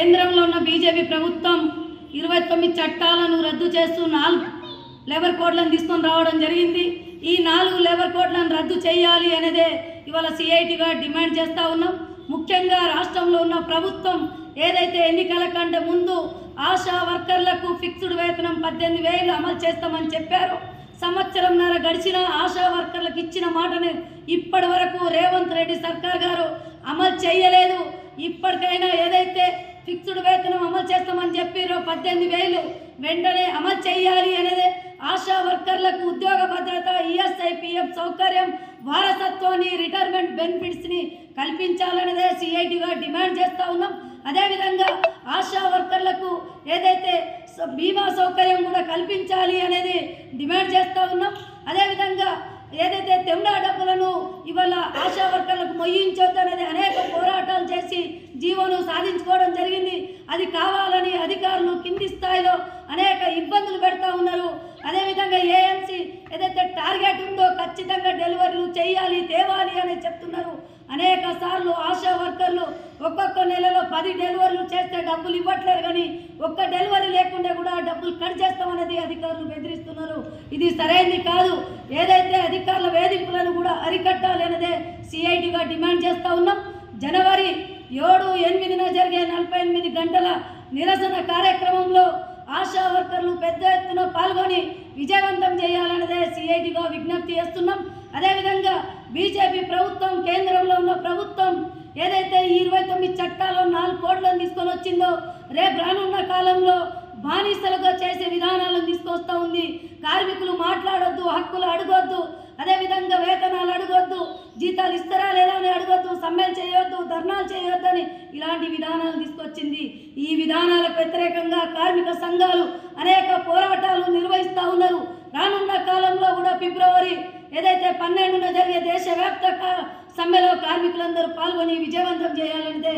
కేంద్రంలో ఉన్న బీజేపీ ప్రభుత్వం ఇరవై తొమ్మిది చట్టాలను రద్దు చేస్తూ నాలుగు లేబర్ కోడ్లను తీసుకొని రావడం జరిగింది. ఈ నాలుగు లేబర్ కోడ్లను రద్దు చేయాలి అనేదే ఇవాళ సిఐటిగా డిమాండ్ చేస్తూ ఉన్నాం. ముఖ్యంగా రాష్ట్రంలో ఉన్న ప్రభుత్వం ఏదైతే ఎన్నికల కంటే ముందు ఆశా వర్కర్లకు ఫిక్స్డ్ వేతనం పద్దెనిమిది వేలు అమలు చేస్తామని చెప్పారు. సంవత్సరంన్నర గడిచిన ఆశా వర్కర్లకు ఇచ్చిన మాటని ఇప్పటి వరకు రేవంత్ రెడ్డి సర్కార్ గారు అమలు చేయలేదు. ఇప్పటికైనా ఏదైతే ఫిక్స్డ్ వేతనం అమలు చేస్తామని చెప్పారో పద్దెనిమిది వేలు వెంటనే అమలు చేయాలి అనేది ఆశా వర్కర్లకు ఉద్యోగ భద్రత ఈఎస్ఐ పిఎఫ్ సౌకర్యం వారసత్వాన్ని రిటైర్మెంట్ బెనిఫిట్స్ని కల్పించాలనేదే సిఐటిగా డిమాండ్ చేస్తూ ఉన్నాం. అదేవిధంగా ఆశా వర్కర్లకు ఏదైతే బీమా సౌకర్యం కూడా కల్పించాలి అనేది డిమాండ్ చేస్తూ ఉన్నాం. అదేవిధంగా ఏదైతే తెమ్డా డబ్బులను ఇవాళ ఆశా వర్కర్లకు మొయ్యించొద్దు అనేది అనేక చేసి జీవోను సాధించుకోవడం జరిగింది. అది కావాలని అధికారులు కింది స్థాయిలో అనేక ఇబ్బందులు పెడతా ఉన్నారు. అదేవిధంగా ఏఎన్సీ ఏదైతే టార్గెట్ ఉందో ఖచ్చితంగా డెలివరీలు చేయాలి తేవాలి అని చెప్తున్నారు. అనేక సార్లు ఆశా వర్కర్లు ఒక్కొక్క నెలలో పది డెలివరీలు చేస్తే డబ్బులు ఇవ్వట్లేరు కానీ ఒక్క డెలివరీ లేకుండా కూడా డబ్బులు కట్ చేస్తామనేది అధికారులు బెదిరిస్తున్నారు. ఇది సరైనది కాదు. ఏదైతే అధికారుల వేధింపులను కూడా అరికట్టాలి అనేదే సిఐటిగా డిమాండ్ చేస్తూ ఉన్నాం. జనవరి ఏడు ఎనిమిదిన జరిగే నలభై ఎనిమిది గంటల నిరసన కార్యక్రమంలో ఆశా వర్కర్లు పెద్ద ఎత్తున పాల్గొని విజయవంతం చేయాలన్నదే సిఐటిగా విజ్ఞప్తి చేస్తున్నాం. అదేవిధంగా బీజేపీ ప్రభుత్వం కేంద్రంలో ఉన్న ప్రభుత్వం ఏదైతే ఈ ఇరవై తొమ్మిది చట్టాలు నాలుగు కోట్లను తీసుకొని వచ్చిందో రేపు రానున్న కాలంలో బానిసలుగా చేసే విధానాలను తీసుకొస్తూ ఉంది. కార్మికులు మాట్లాడొద్దు హక్కులు అడగొద్దు అదేవిధంగా వేతనాలు అడగొద్దు జీతాలు ఇస్తారా లేదా అని అడగొద్దు సమ్మెలు చేయొద్దు ధర్నాలు చేయొద్దు. అని ఇలాంటి విధానాలు తీసుకొచ్చింది. ఈ విధానాలకు వ్యతిరేకంగా కార్మిక సంఘాలు అనేక పోరాటాలు నిర్వహిస్తూ ఉన్నారు. రానున్న కాలంలో కూడా ఫిబ్రవరి ఏదైతే పన్నెండున జరిగే దేశవ్యాప్త సమ్మెలో కార్మికులందరూ పాల్గొని విజయవంతం చేయాలంటే